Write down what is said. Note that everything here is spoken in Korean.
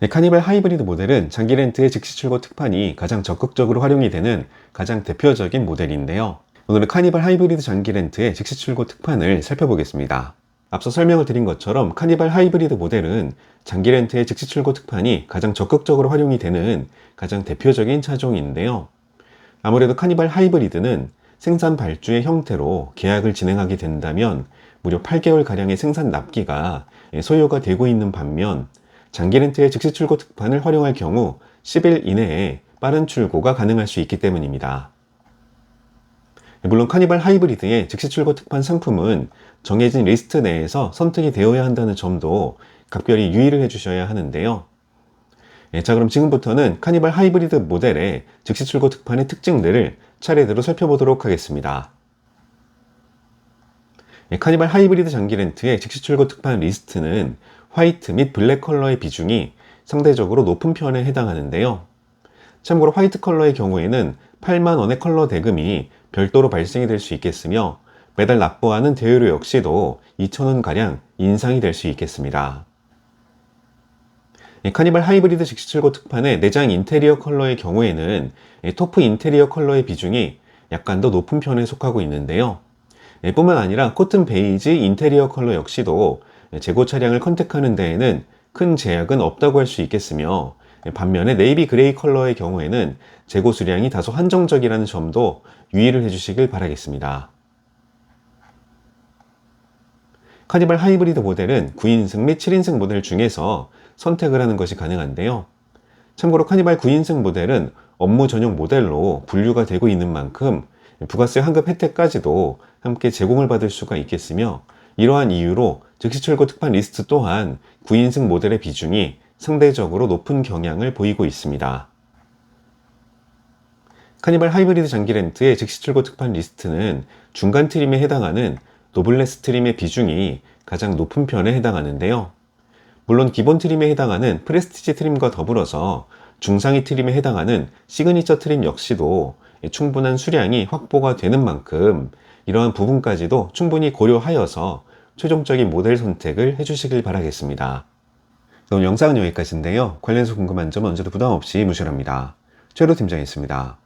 네, 카니발 하이브리드 모델은 장기 렌트의 즉시 출고 특판이 가장 적극적으로 활용이 되는 가장 대표적인 모델인데요. 오늘은 카니발 하이브리드 장기 렌트의 즉시 출고 특판을 살펴보겠습니다. 앞서 설명을 드린 것처럼 카니발 하이브리드 모델은 장기 렌트의 즉시 출고 특판이 가장 적극적으로 활용이 되는 가장 대표적인 차종인데요. 아무래도 카니발 하이브리드는 생산 발주의 형태로 계약을 진행하게 된다면 무려 8개월가량의 생산 납기가 소요가 되고 있는 반면 장기 렌트의 즉시 출고 특판을 활용할 경우 10일 이내에 빠른 출고가 가능할 수 있기 때문입니다. 물론 카니발 하이브리드의 즉시 출고 특판 상품은 정해진 리스트 내에서 선택이 되어야 한다는 점도 각별히 유의를 해주셔야 하는데요. 예, 자, 그럼 지금부터는 카니발 하이브리드 모델의 즉시 출고 특판의 특징들을 차례대로 살펴보도록 하겠습니다. 예, 카니발 하이브리드 장기 렌트의 즉시 출고 특판 리스트는 화이트 및 블랙 컬러의 비중이 상대적으로 높은 편에 해당하는데요. 참고로 화이트 컬러의 경우에는 8만 원의 컬러 대금이 별도로 발생이 될 수 있겠으며 매달 납부하는 대여료 역시도 2,000원 가량 인상이 될 수 있겠습니다. 이 카니발 하이브리드 직시 출고 특판의 내장 인테리어 컬러의 경우에는 이 토프 인테리어 컬러의 비중이 약간 더 높은 편에 속하고 있는데요. 예, 뿐만 아니라 코튼 베이지 인테리어 컬러 역시도 재고 차량을 컨택하는 데에는 큰 제약은 없다고 할 수 있겠으며 반면에 네이비 그레이 컬러의 경우에는 재고 수량이 다소 한정적이라는 점도 유의를 해주시길 바라겠습니다. 카니발 하이브리드 모델은 9인승 및 7인승 모델 중에서 선택을 하는 것이 가능한데요. 참고로 카니발 9인승 모델은 업무 전용 모델로 분류가 되고 있는 만큼 부가세 환급 혜택까지도 함께 제공을 받을 수가 있겠으며 이러한 이유로 즉시 출고 특판 리스트 또한 9인승 모델의 비중이 상대적으로 높은 경향을 보이고 있습니다. 카니발 하이브리드 장기 렌트의 즉시 출고 특판 리스트는 중간 트림에 해당하는 노블레스 트림의 비중이 가장 높은 편에 해당하는데요. 물론 기본 트림에 해당하는 프레스티지 트림과 더불어서 중상위 트림에 해당하는 시그니처 트림 역시도 충분한 수량이 확보가 되는 만큼 이러한 부분까지도 충분히 고려하여서 최종적인 모델 선택을 해주시길 바라겠습니다. 오늘 영상은 여기까지인데요. 관련해서 궁금한 점은 언제도 부담 없이 무시랍니다. 최로 팀장이었습니다.